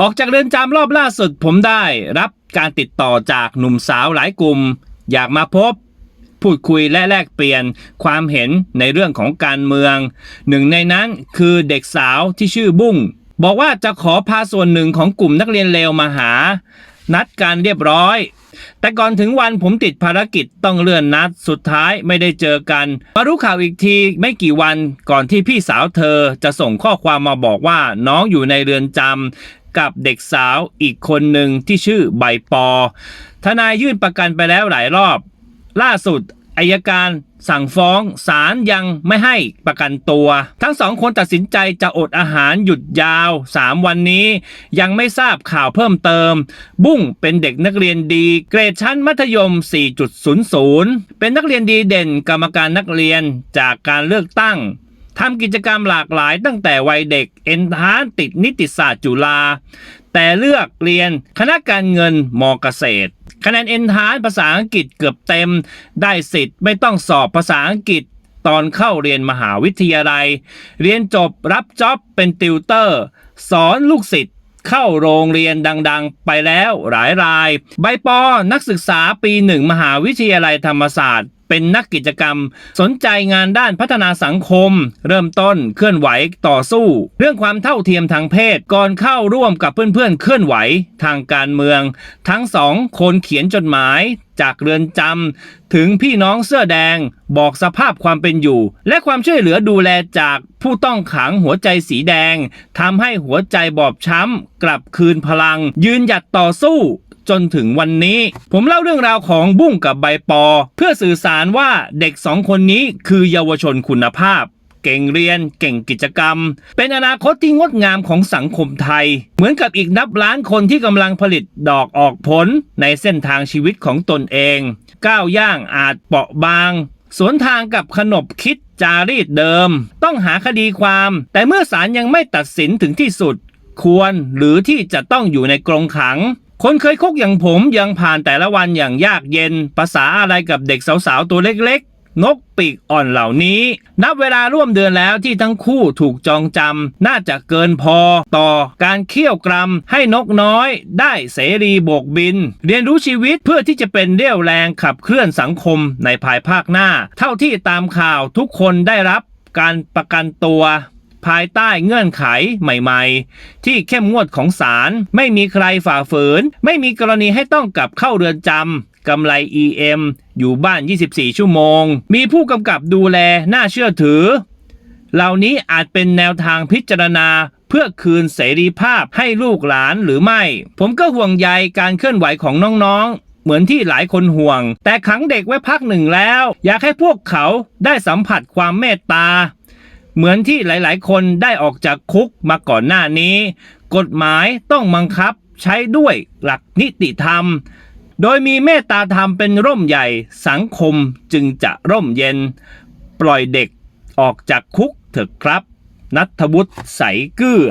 ออกจากเรือนจำรอบล่าสุดผมได้รับการติดต่อจากหนุ่มสาวหลายกลุ่ม อยากมาพบ พูดคุยและแลกเปลี่ยนความเห็นในเรื่องของการเมือง หนึ่งในนั้นคือเด็กสาวที่ชื่อบุ้ง บอกว่าจะขอพาส่วนหนึ่งของกลุ่มนักเรียนเลวมาหา นัดการเรียบร้อย แต่ก่อนถึงวันผมติดภารกิจต้องเลื่อนนัดสุดท้ายไม่ได้เจอกันมารู้ข่าวอีกทีไม่กี่วันก่อนที่พี่สาวเธอจะส่งข้อความมาบอกว่าน้องอยู่ในเรือนจำกับเด็กสาวอีกคนหนึ่งที่ชื่อใบปอ ทนายยื่นประกันไปแล้วหลายรอบ ล่าสุด อายการสั่งฟ้องศาลยังไม่ให้ประกันตัว ทั้งสองคนตัดสินใจจะอดอาหารหยุดยาว 3 วันนี้ ยังไม่ทราบข่าวเพิ่มเติม บุ้งเป็นเด็กนักเรียนดี เกรดชั้นมัธยม 4.00 เป็นนักเรียนดีเด่นกรรมการนักเรียนจากการเลือกตั้ง ทำกิจกรรมหลากหลายตั้งแต่วัยเด็กเอ็นทานติดนิติศาสตร์จุฬาแต่เลือกเรียนคณะการเงินมเกษตรคะแนนเอ็นทานภาษาอังกฤษเกือบเต็ม ได้สิทธิ์ไม่ต้องสอบภาษาอังกฤษตอนเข้าเรียนมหาวิทยาลัย เรียนจบรับจ็อบเป็นติวเตอร์ สอนลูกศิษย์เข้าโรงเรียนดังๆ ไปแล้วหลายราย ใบปอนักศึกษาปีหนึ่งมหาวิทยาลัยธรรมศาสตร์ เป็นนักกิจกรรม สนใจงานด้านพัฒนาสังคม เริ่มต้นเคลื่อนไหวต่อสู้ เรื่องความเท่าเทียมทางเพศก่อนเข้าร่วมกับเพื่อนๆเคลื่อนไหวทางการเมือง ทั้งสองคนเขียนจดหมาย จากเรือนจำถึงพี่น้องเสื้อแดงบอกสภาพความเป็นอยู่ และความช่วยเหลือดูแลจากผู้ต้องขังหัวใจสีแดงทำให้หัวใจบอบช้ำ กลับคืนพลัง ยืนหยัดต่อสู้จนถึงวันนี้ ผมเล่าเรื่องราวของบุ้งกับใบปอ เพื่อสื่อสารว่าเด็กสองคนนี้คือเยาวชนคุณภาพ เก่งเรียน เก่งกิจกรรม เป็นอนาคตที่งดงามของสังคมไทย เหมือนกับอีกนับล้านคนที่กำลังผลิตดอกออกผลในเส้นทางชีวิตของตนเอง ก้าวย่างอาจเปราะบาง สวนทางกับขนบคิดจารีตเดิม ต้องหาคดีความ แต่เมื่อศาลยังไม่ตัดสินถึงที่สุด ควรหรือที่จะต้องอยู่ในกรงขังคนเคยคุกอย่างผมยังผ่านแต่ละวันอย่างยากเย็น ภาษาอะไรกับเด็กสาวๆตัวเล็กๆ นกปีกอ่อนเหล่านี้ นับเวลาร่วมเดือนแล้วที่ทั้งคู่ถูกจองจำน่าจะเกินพอต่อการเคี่ยวกรำให้นกน้อยได้เสรีโบกบิน เรียนรู้ชีวิตเพื่อที่จะเป็นเรี่ยวแรงขับเคลื่อนสังคมในภายภาคหน้า เท่าที่ตามข่าวทุกคนได้รับการประกันตัวภายใต้เงื่อนไขใหม่ๆ ที่เข้มงวดของศาลไม่มีใครฝ่าฝืน ไม่มีกรณีให้ต้องกลับเข้าเรือนจำ กำไร EM อยู่บ้าน 24 ชั่วโมง มีผู้กำกับดูแลน่าเชื่อถือ เหล่านี้อาจเป็นแนวทางพิจารณาเพื่อคืนเสรีภาพให้ลูกหลานหรือไม่ ผมก็ห่วงใยการเคลื่อนไหวของน้องๆ เหมือนที่หลายคนห่วง แต่ขังเด็กไว้พักหนึ่งแล้ว อยากให้พวกเขาได้สัมผัสความเมตตา เหมือนที่หลายๆ คนได้ออกจากคุกมาก่อนหน้านี้ กฎหมายต้องบังคับใช้ด้วยหลักนิติธรรม โดยมีเมตตาธรรมเป็นร่มใหญ่สังคมจึงจะร่มเย็น ปล่อยเด็กออกจากคุกเถอะครับ นัทวุฒิใสเกลือ